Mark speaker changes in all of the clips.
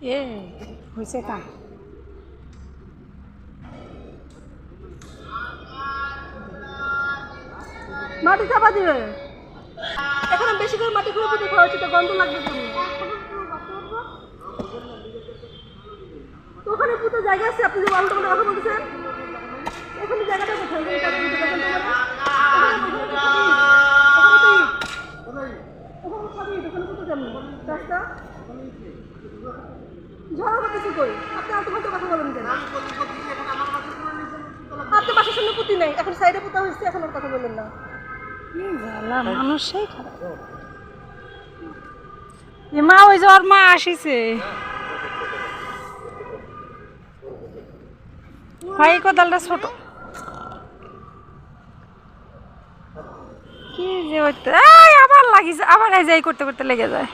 Speaker 1: এ হয়েছে তা।
Speaker 2: মাটি চাপা দিবে। এখন বেশি করে মাটি খুঁড়ে পুঁতে খাওয়া হচ্ছে তো গন্ধ লাগবে কেন? তো ওখানে পুতো জায়গা আছে, আপনি যে বালুটা কথা বলতেছেন। জায়গাটা এখানে জায়গা দিতে দেখেন তো আমাকে। ওখানে- ওখানে তো ইট। ওখানে তো ইট। ওখানে সবই ইট, ওখানে পুতো কেমন? রাস্তা? কই? আপনি কথা বলেন কেন? আপনার বাসার সামনে পুঁতি নেই, এখন সাইডে পুঁতা হয়েছে, এখন আর কথা বললেন না
Speaker 1: খারাপ মা, ওই মা ভাই ছোট কি যে হইতে এই আবার লাগিছে, আবার এই যাই করতে করতে লেগে যায়।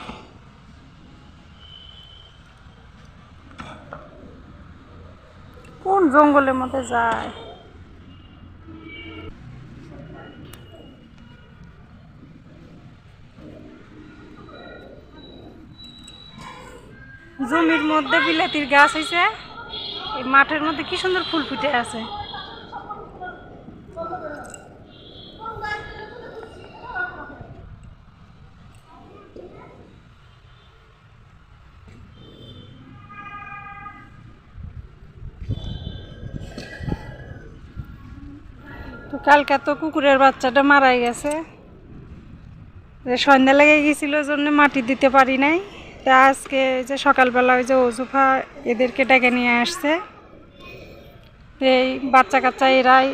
Speaker 1: কোন জঙ্গলের মধ্যে যায়? জমির মধ্যে বিলাতির গাছ হয়েছে এই মাঠের মধ্যে কি সুন্দর ফুল ফুটে আছে। তো কালকে তো কুকুরের বাচ্চাটা মারাই গেছে। যে সন্ধ্যা লেগে গেছিল জন্য মাটি দিতে পারি নাই। তা আজকে যে সকালবেলা ওই যে অজুফা এদেরকে ডেকে নিয়ে আসছে। এই বাচ্চা কাচ্চা এরাই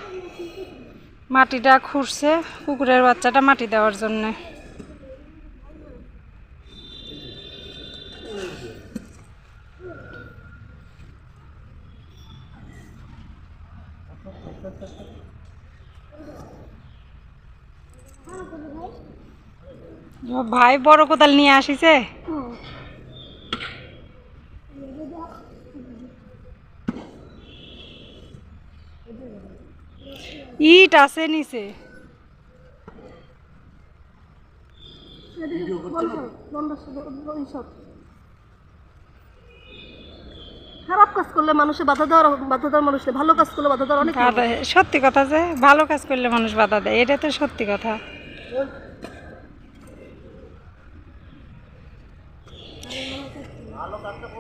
Speaker 1: মাটিটা খুঁড়ছে কুকুরের বাচ্চাটা মাটি দেওয়ার জন্যে। ভাই বড় কোদাল নিয়ে আসিছে? ইট আছে নিচে।
Speaker 2: খারাপ কাজ করলে মানুষে বাধা দেওয়ার বাধা দেওয়ার মানুষ ভালো কাজ করলে বাধা দেওয়ার অনেক
Speaker 1: বাধা সত্যি কথা যে ভালো কাজ করলে মানুষ বাধা দেয়। এটা তো সত্যি কথা।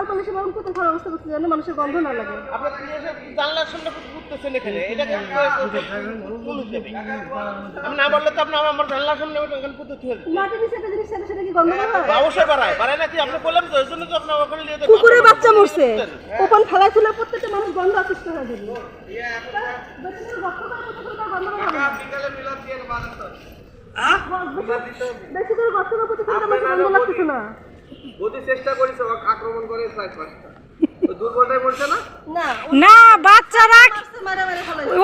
Speaker 2: অবস্থা মানুষের গন্ধ না লাগে।
Speaker 3: আপনার জানলার সামনে ঘুরতেছেন এখানে? এটা? আমি না বললে তো আপনি আমার জানলার সামনে এখানে পুঁতে
Speaker 2: মাটির নিচে একটা জিনিস সেটা কি গন্ধ না
Speaker 3: অবশ্যই বাড়ায়। বাড়ায় নাকি আপনি বললাম তো এই জন্য তো আপনার ওখানে নিয়ে যেতে-
Speaker 2: কুকুরে বাচ্চা মরছে। ওখান ফেলাই তুলে প্রত্যেকটা মানুষ গন্ধ অতিষ্ঠ হয়ে যাবে। বেশি করে। বেশি গন্ধ লাগতেছে না।
Speaker 3: যদি চেষ্টা করিস ওকে আক্রমণ করে পাঁচটা। বলছে না?
Speaker 2: না
Speaker 1: না বাচ্চারা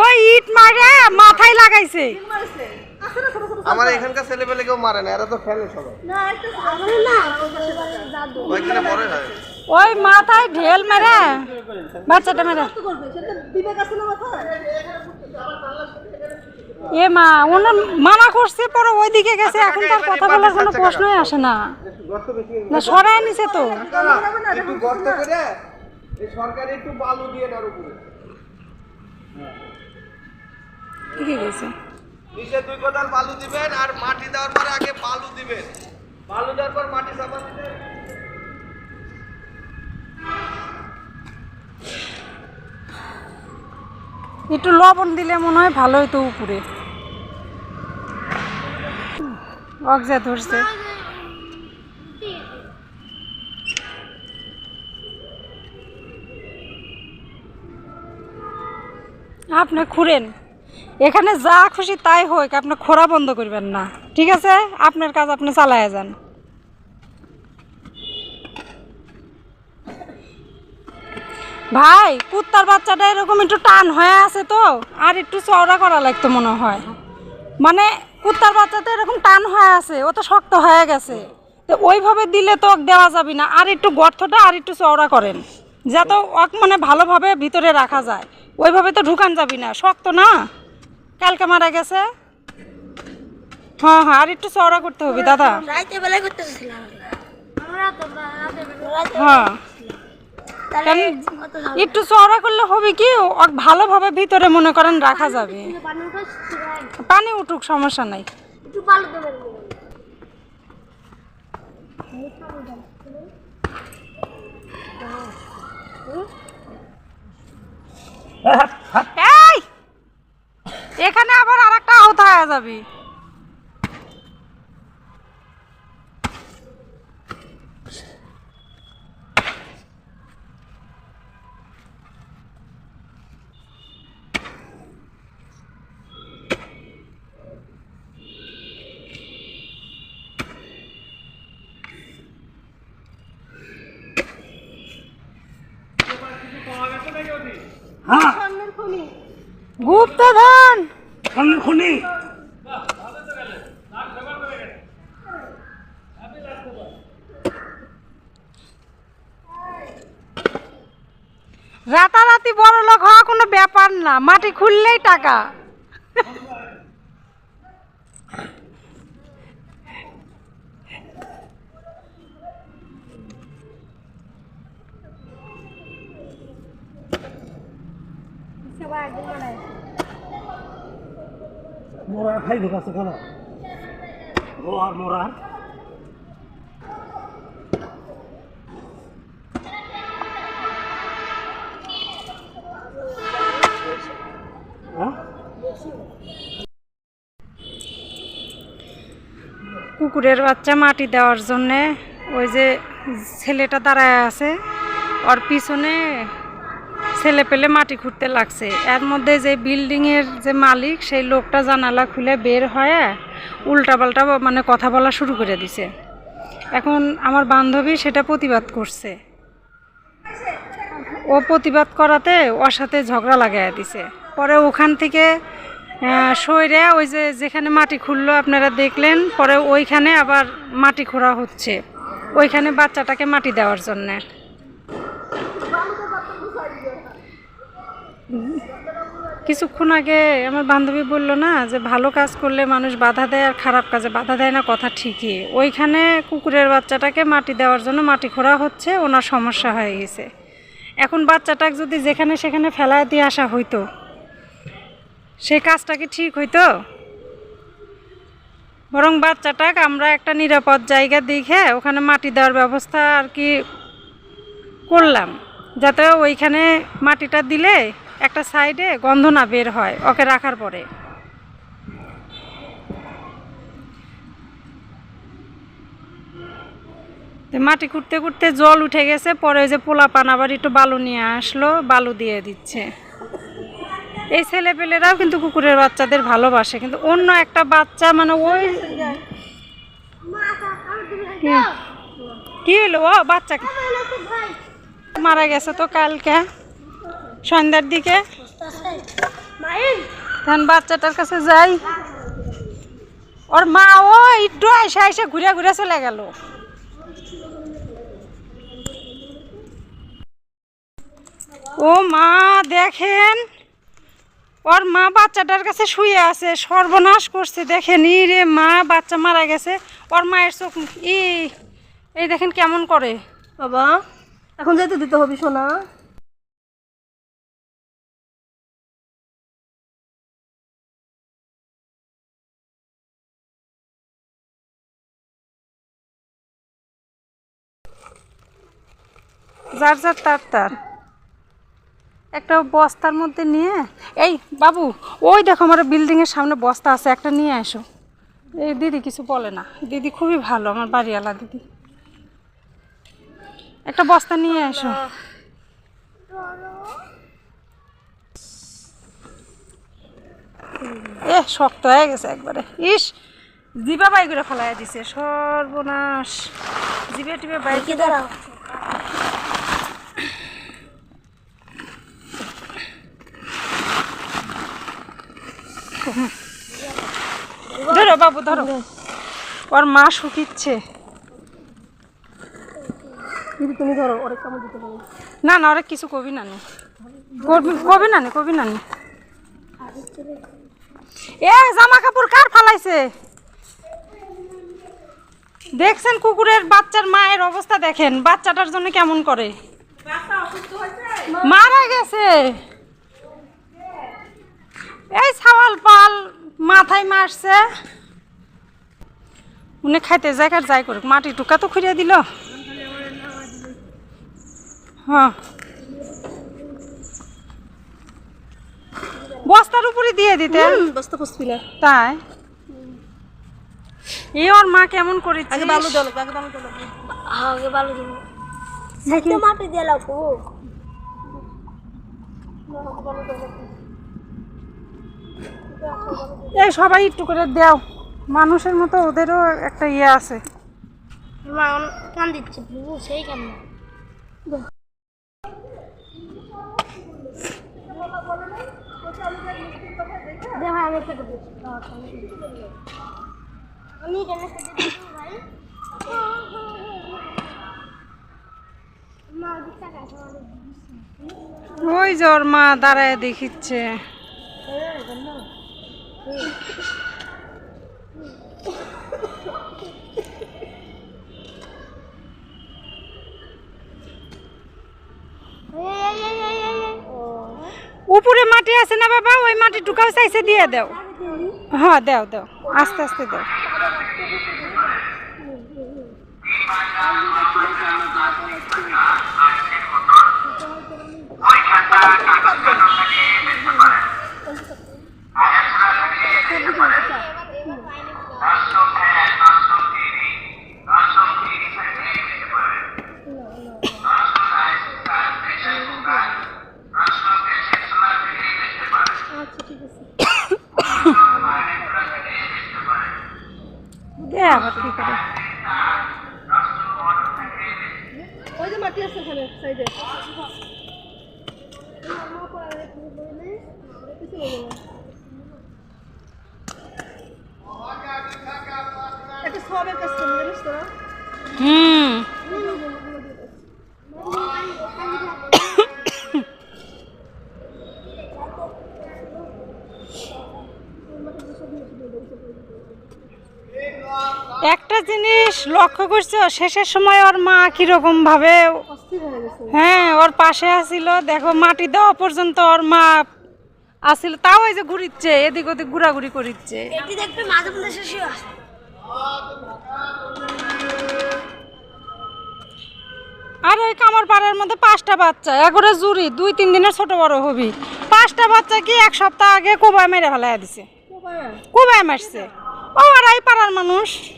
Speaker 1: ওই ইট মারে মাথায় লাগাইছে।
Speaker 3: আমার এখানকার ছেলেপেলে কেউ মারে না এরা তো খেলে সবাই।
Speaker 2: ওই
Speaker 1: মাথায় ঢেল মেরে। বাচ্চাটা মেরে।
Speaker 2: বিবেক আছে না মাথায়?
Speaker 1: এ মা ওনার মানা করছে পরে ওইদিকে গেছে এখন তার কথা বলার কোনো প্রশ্নই আসে না। না সরাই নিছে তো।
Speaker 3: একটু গর্ত করে। এই সরকারি একটু বালু দিয়ে তার উপরে।
Speaker 1: ঠিকই গেছে।
Speaker 3: নিচে দুই কোদাল বালু দিবেন আর মাটি দেওয়ার পরে আগে বালু দিবেন। বালু দেওয়ার পর মাটি চাপা দিবেন
Speaker 1: একটু লবণ দিলে মনে হয় ভালো হতো উপরে। অগজা ধরছে আপনি খুঁড়েন। এখানে যা খুশি তাই হোক, আপনি খোরা বন্ধ করবেন না। ঠিক আছে? আপনার কাজ আপনি চালায় যান। ভাই, কুত্তার বাচ্চাটা এরকম একটু টান হয়ে আছে তো, আর একটু চওড়া করা লাগতো মনে হয়। মানে কুত্তার বাচ্চা তো এরকম টান হয়ে আছে ও তো শক্ত হয়ে গেছে। তো ওইভাবে দিলে তো দেওয়া যাবে না। আর একটু গর্তটা আর একটু চওড়া করেন যাতে ওক মানে ভালোভাবে ভিতরে রাখা যায়। ওইভাবে তো ঢুকান যাবি না শক্ত না? কালকে মারা গেছে? হ্যাঁ হ্যাঁ আর একটু চওড়া করতে হবে দাদা। হ্যাঁ। একটু চড়া করলে হবে কি? ভালোভাবে ভিতরে মনে করেন রাখা যাবে।
Speaker 4: পানি
Speaker 1: উঠুক সমস্যা নাই। এখানে আবার আর একটা আহত হয়ে যাবে।
Speaker 5: হ্যাঁ।
Speaker 1: গুপ্তধন।
Speaker 5: স্বর্ণের খনি।
Speaker 1: রাতারাতি বড় লোক হওয়া কোনো ব্যাপার না মাটি খুললেই টাকা।
Speaker 5: মোরার খাই ঢুকাছে কেন? ও আর মোরার হ্যাঁ?
Speaker 1: কুকুরের বাচ্চা মাটি দেওয়ার জন্যে ওই যে ছেলেটা দাঁড়ায় আছে ওর পিছনে ছেলে পেলে মাটি খুঁড়তে লাগছে। এর মধ্যে যে বিল্ডিংয়ের যে মালিক, সেই লোকটা জানালা খুলে বের হয়ে উল্টাপাল্টা মানে কথা বলা শুরু করে দিছে। এখন আমার বান্ধবী সেটা প্রতিবাদ করছে। ও প্রতিবাদ করাতে ওর সাথে ঝগড়া লাগাই দিছে। পরে ওখান থেকে সইরে ওই যে যেখানে মাটি খুললো আপনারা দেখলেন, পরে ওইখানে আবার মাটি খোঁড়া হচ্ছে। ওইখানে বাচ্চাটাকে মাটি দেওয়ার জন্যে। কিছুক্ষণ আগে আমার বান্ধবী বলল না যে ভালো কাজ করলে মানুষ বাধা দেয় আর খারাপ কাজে বাধা দেয় না, কথা ঠিকই। ওইখানে কুকুরের বাচ্চাটাকে মাটি দেওয়ার জন্য মাটি খোঁড়া হচ্ছে, ওনার সমস্যা হয়ে গেছে। এখন বাচ্চাটাকে যদি যেখানে সেখানে ফেলায় দিয়ে আসা হইতো সেই কাজটা কি ঠিক হইতো? বরং বাচ্চাটাকে আমরা একটা নিরাপদ জায়গা দেখে ওখানে মাটি দেওয়ার ব্যবস্থা আর কি করলাম, যাতে ওইখানে মাটিটা দিলে একটা সাইডে গন্ধ না বের হয়, ওকে রাখার পরে। মাটি খুঁড়তে খুঁড়তে জল উঠে গেছে, পরে ওই যে পোলা পান আবার একটু বালু নিয়ে আসলো, বালু দিয়ে দিচ্ছে। এই ছেলেপেলেরাও কিন্তু কুকুরের বাচ্চাদের ভালোবাসে, কিন্তু অন্য একটা বাচ্চা মানে ওই কি হলো? ও বাচ্চা মারা গেছে তো কালকে। সন্ধ্যার দিকে। তখন বাচ্চাটার কাছে যাই। ওর মা ও একটু আইসা আইসা ঘুরে ঘুরে চলে গেল। ও মা দেখেন ওর মা বাচ্চাটার কাছে শুয়ে আছে সর্বনাশ করছে দেখেন ই রে মা বাচ্চা মারা গেছে ওর মায়ের চোখ ই এই দেখেন কেমন করে।
Speaker 2: বাবা এখন যেতে দিতে হবে সোনা।
Speaker 1: যার যার, তার তার। একটা বস্তার মধ্যে নিয়ে, এই বাবু, ওই দেখো আমার বিল্ডিংয়ের সামনে বস্তা আছে, একটা নিয়ে আসো এই দিদি কিছু বলে না। দিদি খুবই ভালো, আমার বাড়িওয়ালা দিদি। একটা বস্তা নিয়ে আসো এ, শক্ত হয়ে গেছে একবারে। ইস জিবা বাই করে ফেলাই দিছে, সর্বনাশ। জিবে টিবে বাইকে
Speaker 4: দাঁড়াও।
Speaker 1: ধরো বাবু ধরো। ওর মা শুকিচ্ছে।
Speaker 2: তুমি ধরো অনেক কামড় দিতে পারো
Speaker 1: না না অনেক কিছু কবি না নি কবি না নি কবি না নি এ জামা কাপড় কার ফালাইছে? দেখছেন কুকুরের বাচ্চার মায়ের অবস্থা দেখেন বাচ্চাটার জন্য কেমন করে? মারা গেছে। এই ছাওয়াল পাল মাথায় মারছে। উনি খাইতে যাই জায়গার যাই করুক মাটি টুকা তো খুঁড়িয়ে দিল। হ্যাঁ। বস্তার উপরে দিয়ে দিতে।
Speaker 2: বস্তা
Speaker 1: তাই? এই ওর মা কেমন করেছে
Speaker 2: আগে বালু আগে
Speaker 4: আগে সাইতে মাটি দিয়ে লাগবো
Speaker 1: এই সবাই একটু করে দাও। মানুষের মতো ওদেরও একটা ইয়ে আছে।
Speaker 4: কান দিচ্ছে। সেই কেমন আমি কেটে দিচ্ছি আমি কেন ভাই? মা দিচ্ছা কাছে
Speaker 1: ওই যে ওর মা দাঁড়ায় দেখিচ্ছে
Speaker 4: এই এই এই এই এই
Speaker 1: উপরে মাটি আছে না বাবা? ওই মাটি টুকাও চাইছে, দিয়ে দাও। হ্যাঁ দাও দাও। আস্তে আস্তে দাও।
Speaker 2: ওই আছে এখানে সাইডে একটা সবের কাজ করবি জানিস তোরা
Speaker 1: হুম। একটা জিনিস লক্ষ্য করছ? শেষের সময় ওর মা কীরকম ভাবে
Speaker 2: হয়ে
Speaker 1: ওর পাশে আসিল দেখো মাটি দেওয়া পর্যন্ত ওর মা আসিল তাও ওই যে ঘুরিচ্ছে এদিক ওদিক ঘুরাঘুরি করিচ্ছে। আর ওই কামড় পাড়ার মধ্যে পাঁচটা বাচ্চা একরে জুড়ি। দুই তিন দিনের ছোট বড় হবি। পাঁচটা বাচ্চা কি এক সপ্তাহ আগে কোবায় মেরে ফেলাই দিছে? কোবায় মারছে? ও আর এই পাড়ার মানুষ।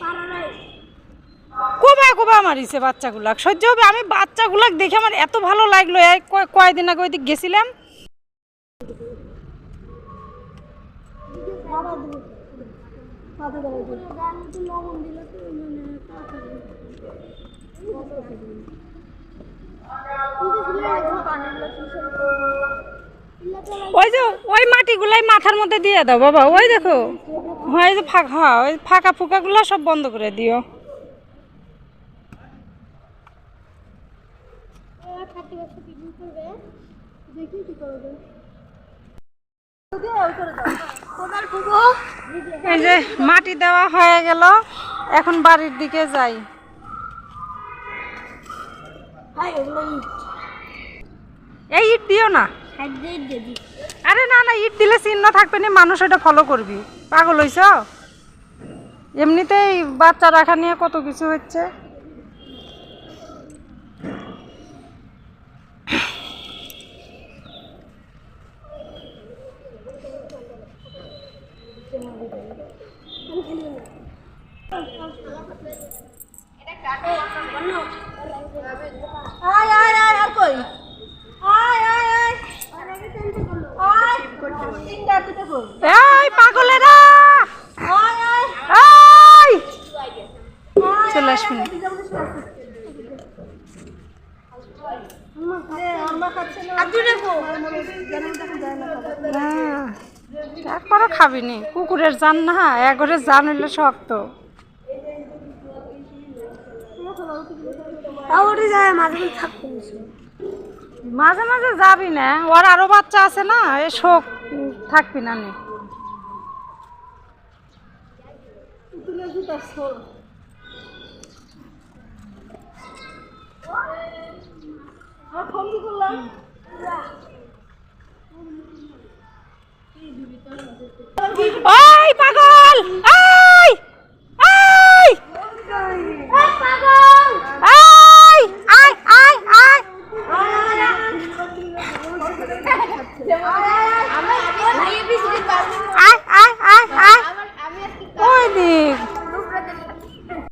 Speaker 1: কোবায় কোবায় মারিছে বাচ্চাগুলাক। সহ্য হবে, আমি বাচ্চাগুলাক দেখে আমার এত ভালো লাগল। এই কয়- কয়দিন আগে ওইদিক গেছিলাম। ওই যে, ওই মাটিগুলাই মাথার মধ্যে দিয়ে দাও, বাবা, ওই দেখো। হয় যে ফাঁকা হ্যাঁ ওই ফাঁকা ফুকাগুলো সব বন্ধ করে দিও। এই যে মাটি দেওয়া হয়ে গেল, এখন বাড়ির দিকে যাই। এই ইট দিও না। আরে না না ইট দিলে চিহ্ন থাকবে না, মানুষ এটা ফলো করবি। পাগল হইছ? এমনিতেই বাচ্চা রাখা নিয়ে কত কিছু হচ্ছে
Speaker 2: আয় আয় আয় আর কই আয় আয় আয় আয় তিনটা দুটো কই
Speaker 1: এই পাগলেরা
Speaker 2: আয় আয়
Speaker 1: এই
Speaker 2: আয়,
Speaker 1: চলে
Speaker 2: আয়,
Speaker 1: আসবেন।
Speaker 2: আয়, দিদা বলে শুয়ে আছে। নে, আমার কাছে না।
Speaker 4: আর দুটো কো
Speaker 2: আমার মনে হয় যেন দেখা যায় না খাবার।
Speaker 1: হ্যাঁ তারপরও খাবি নি কুকুরের জান না একবারে জান হইলে শক্ত।
Speaker 4: মাঝে মাঝে
Speaker 1: যাবি না ওর আরও বাচ্চা আছে না এ শোক থাকবি না নে।
Speaker 2: আর ফোন কি করলাম?
Speaker 4: পাগল!